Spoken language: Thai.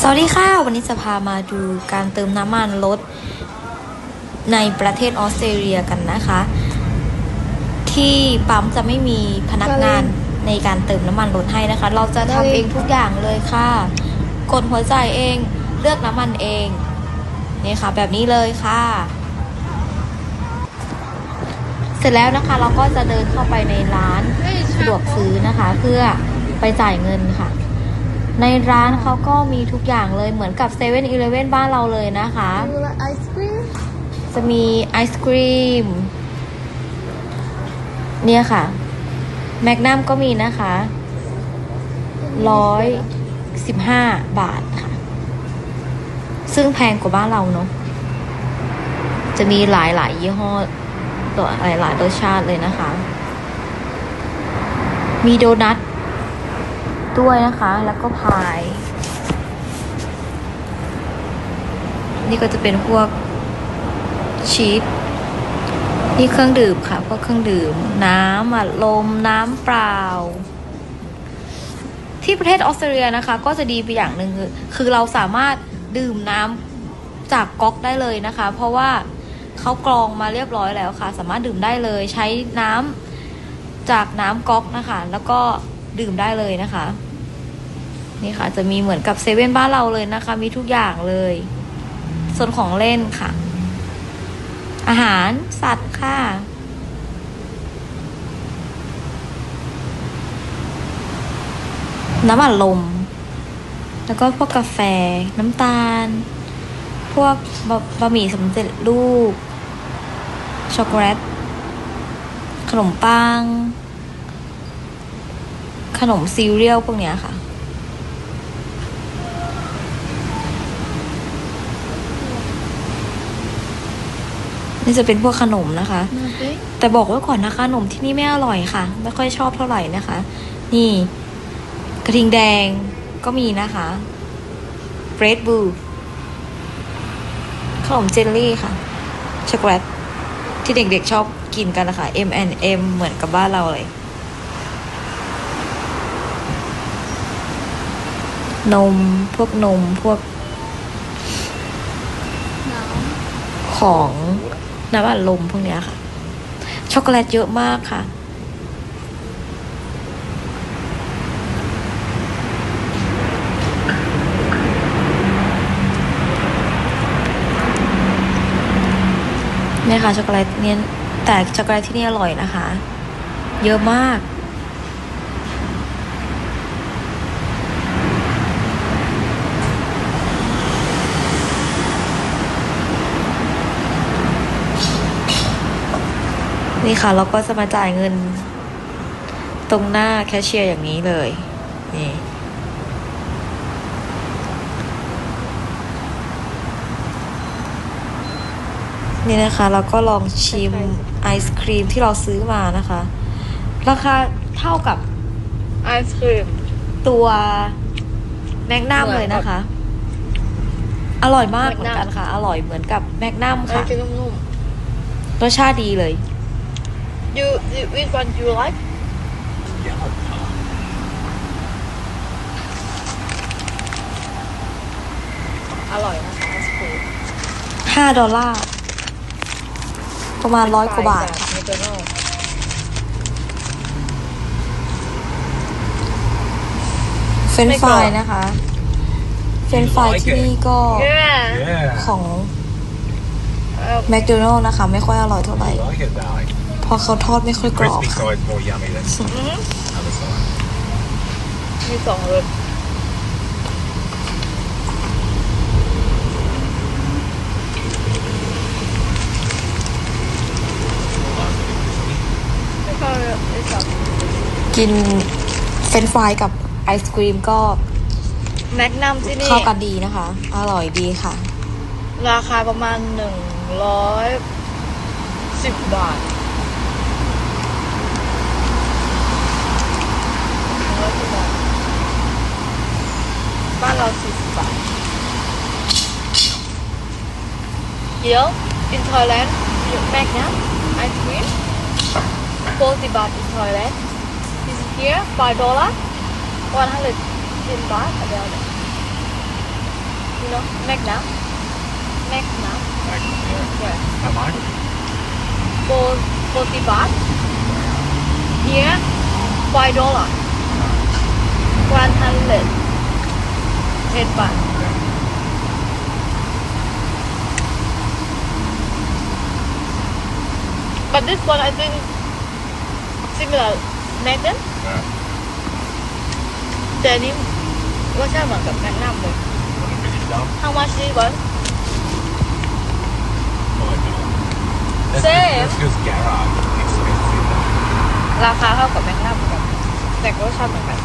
สวัสดีค่ะ วันนี้จะพามาดูการเติมน้ำมันรถในประเทศออสเตรเลียกันนะคะ ที่ปั๊มจะไม่มีพนักงานในการเติมน้ำมันรถให้นะคะ เราจะทำเองทุกอย่างเลยค่ะ กดหัวใจเองเลือกน้ำมันเองนี่ค่ะ แบบนี้เลยค่ะ เสร็จแล้วนะคะ เราก็จะเดินเข้าไปในร้านสะดวกซื้อนะคะ เพื่อไปจ่ายเงินค่ะ ในร้านเขาก็มีทุกอย่างเลยเหมือนกับ7 e เ e ่ e อบ้านเราเลยนะคะ You like ice cream? จะมีไอศครีม เนี่ยค่ะ แมกนัมก็มีนะคะร้อยสิบห้าบาทค่ะ ซึ่งแพงกว่าบ้านเราเนาะจะมีหลายหลายๆยี่ห้อตัวหลายหลายๆรสชาติเลยนะคะ มีโดนัท ด้วยนะคะ แล้วก็พาย นี่ก็จะเป็นพวกชีสนี่เครื่องดื่มค่ะพวกเครื่องดื่ม น้ำอัดลมน้ำเปล่า ที่ประเทศออสเตรเลียนะคะ ก็จะดีไปอย่างหนึ่งคือคือเราสามารถดื่มน้ำจากก๊อกได้เลยนะคะ เพราะว่าเขากรองมาเรียบร้อยแล้วค่ะ สามารถดื่มได้เลย ใช้น้ำจากน้ำก๊อกนะคะ แล้วก็ ดื่มได้เลยนะคะ นี่ค่ะ จะมีเหมือนกับเซเว่นบ้านเราเลยนะคะ มีทุกอย่างเลยส่วนของเล่นค่ะ อาหารสัตว์ค่ะน้ำอัดลม แล้วก็พวกกาแฟ น้ำตาล พวกบะบะหมี่สำเร็จรูป ช็อกโกแลต ขนมปัง ขนมซีเรียลพวกเนี้ยค่ะ นี่จะเป็นพวกขนมนะคะ Nothing. แต่บอกไว้ก่อนนะคะขนมที่นี่ไม่อร่อยค่ะ ไม่ค่อยชอบเท่าไหร่นะคะ นี่ กระทิงแดงก็มีนะคะเบรดบูขนมเจลลี่ค่ะช็อกโกแลตที่เด็กๆชอบกินกันนะคะ M M เหมือนกับบ้านเราเลย นม พวกนม พวกของน้ำอัดลมพวกเนี้ยค่ะ ช็อกโกแลตเยอะมากค่ะ เนี่ยค่ะช็อกโกแลตเนี่ยแต่ช็อกโกแลตที่นี่อร่อยนะคะ เยอะมาก นี่ค่ะ เราก็จะมาจ่ายเงิน ตรงหน้าแคชเชียร์อย่างนี้เลย นี่นี่นะคะ เราก็ลองชิมไอศครีมที่เราซื้อมานะคะ ราคาเท่ากับ Ice cream. ตัวแมกนัมเลยนะคะ อร่อยมากเหมือนกันค่ะ อร่อยเหมือนกับแมกนัมค่ะ Ice cream นุ่มรสชาติดีเลยๆ You, you which one do you like? อร่อยนะคะไอศครีมห้าดอลลาร์ประมาณร้อยกว่าบาทค่ะเมกโน่เฟรนช์ฟรายนะคะ เฟรนช์ฟรายที่นี่ก็ Yeah. ของแมคโดนัลล์นะคะ ไม่ค่อยอร่อยเท่าไหร่ I like it that way. เพราะเขาทอดไม่ค่อยกรอบ Crispy ค่ะ side's more yummy than other side. มีสองรสไม่ค่อยไม่ชอบกินเฟรนช์ฟรายกับไอศครีมก็แมกนัมที่นี่ เข้ากันดีนะคะ อร่อยดีค่ะ ราคาประมาณหนึ่งร้อยสิบบาท ร้อยสิบบาท บ้านเราสี่สิบบาท เดี๋ยว in Thailand you make นะ ice cream 40 baht in Thailand this is here 5 dollar 110 baht about it know Magnum Magnum Like, yeah. yeah How much? for 40 baht here 5 dollar 100 10 baht but this one I think similar Magnum Yeah. แต่อันนี้รสชาติเหมือนกับแมกนัมเลย Want to finish down? How much this one Oh, I don't. That's Same. That's just garage. Expensive. ราคาเท่ากับแมกนัมเหมือนกันแต่รสชาติเหมือนกัน